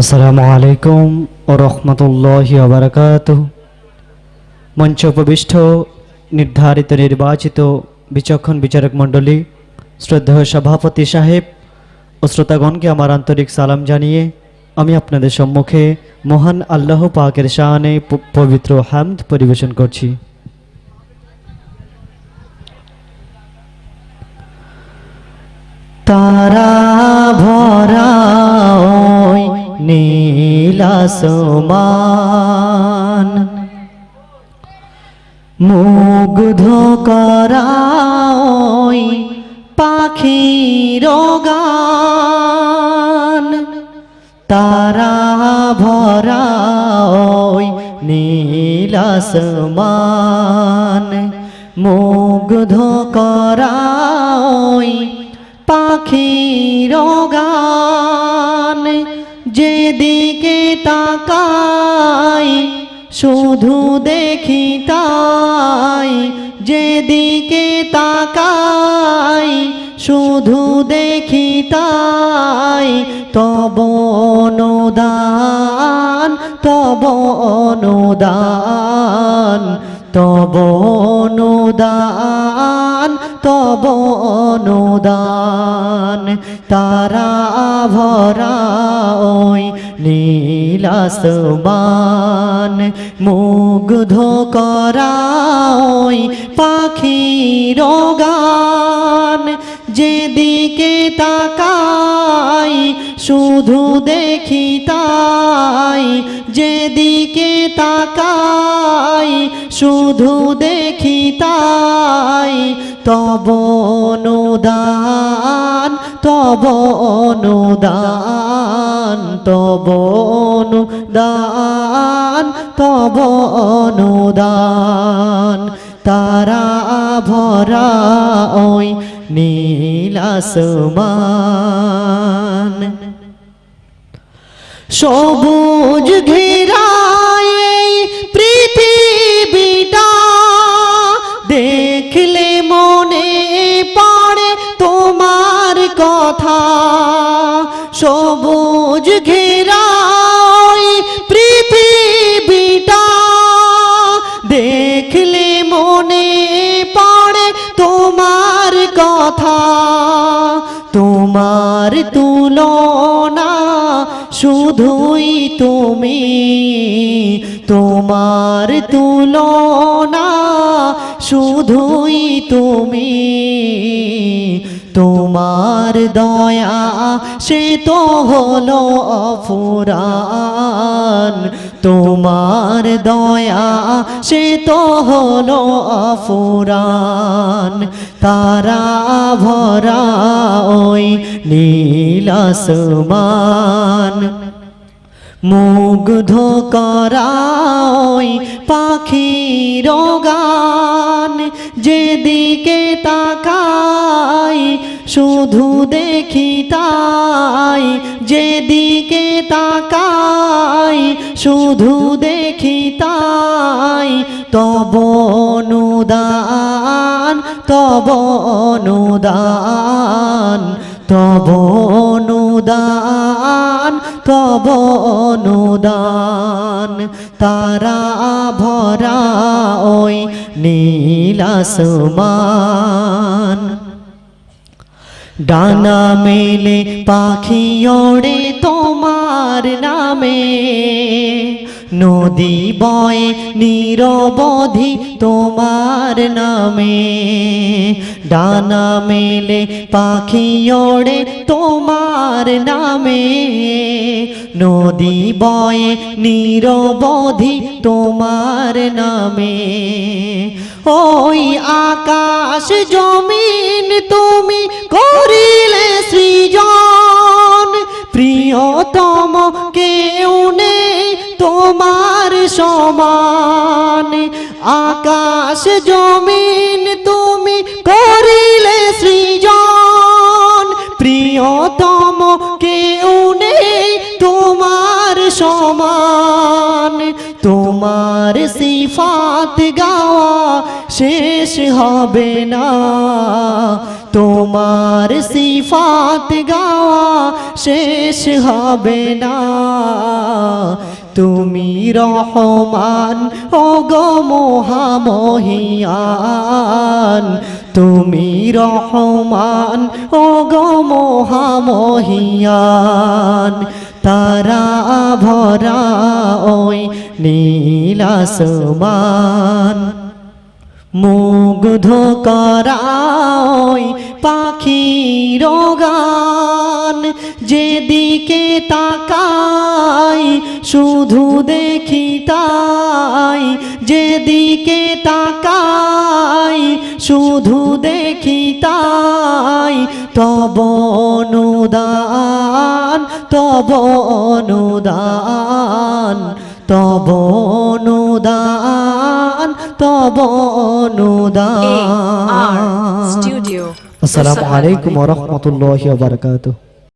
আসসালামু আলাইকুম ও রহমতুল্লাহ বারকাত মঞ্চ উপবিষ্ট, নির্ধারিত, নির্বাচিত, বিচক্ষণ বিচারক মণ্ডলী, শ্রদ্ধেয় সভাপতি সাহেব ও শ্রোতাগণকে আমার আন্তরিক সালাম জানিয়ে আমি আপনাদের সম্মুখে মহান আল্লাহ পাকের শাহানে পবিত্র হামদ পরিবেশন করছি। তারা ভরা নীলাসমান মুগ্ধ করা ওই পাখির গান। তারা ভরা ওই নীলাসমান মুগ্ধ করা ওই পাখির যেদিকে তাকাই, শুধু দেখি তাই। যেদিকে তাকাই, শুধু দেখি তাই। তব অনুদান তব অনুদান তব অনুদান। তব অনুদান। তারা ভরা ওই নীলাসমান মুগ্ধ করা ওই পাখির গান। যেদিকে তাকাই, শুধু দেখি তাই। যেদিকে তাকাই শুধু দেখি তাই তব অনুদান তব অনুদান তব অনুদান তব অনুদান। তারা ভরা ওই নীলাসমান সবুজ ঘেরায় কথা তোমার তুলনা শুধুই তুমি। তোমার তুলনা শুধুই তুমি। তোমার দয়া সে তো হলো অফুরান। তোমার দয়া সে তো হলো অফুরান। তারা ভরা ওই নীলাসমান মুগ্ধ করাই পাখির গান। যেদিকে তাকাই, শুধু দেখি তাই। যেদিকে তাকাই শুধু দেখি তাই তব অনুদান তব অনুদান তব অনুদান তব অনুদান। তারা ভরা ওই নীলাসমান ডানা মেলে পাখি ওড়ে তোমার নামে নদী বয়ে নিরবধি তোমার নামে ডানা মেলে পাখি ওড়ে তোমার নামে নদী বয়ে নিরবধি তোমার নামে ওই আকাশ জমিন তুমি করিলে সৃজন সমান। আকাশ, জমিন তুমি করিলে সৃজন। প্রিয়তম কেউ নেই তোমার সমান। তোমার সিফাত গাওয়া শেষ হবে না। তোমার সিফাত গাওয়া শেষ হবে না। তুমি রহমান ও গো মহামহিয়ান। তুমি রহমান ও গো তারা ভরা ওই নীলাসমান মুগ্ধ করাই পাখির গান। যেদিকে তাকাই শুধু দেখি তাই যেদিকে তাকাই শুধু দেখি তাই তব অনুদান তব অনুদান তব অনুদান তব অনুদান. আসসালামু আলাইকুম ওয়া রাহমাতুল্লাহি ওয়া বারাকাতুহু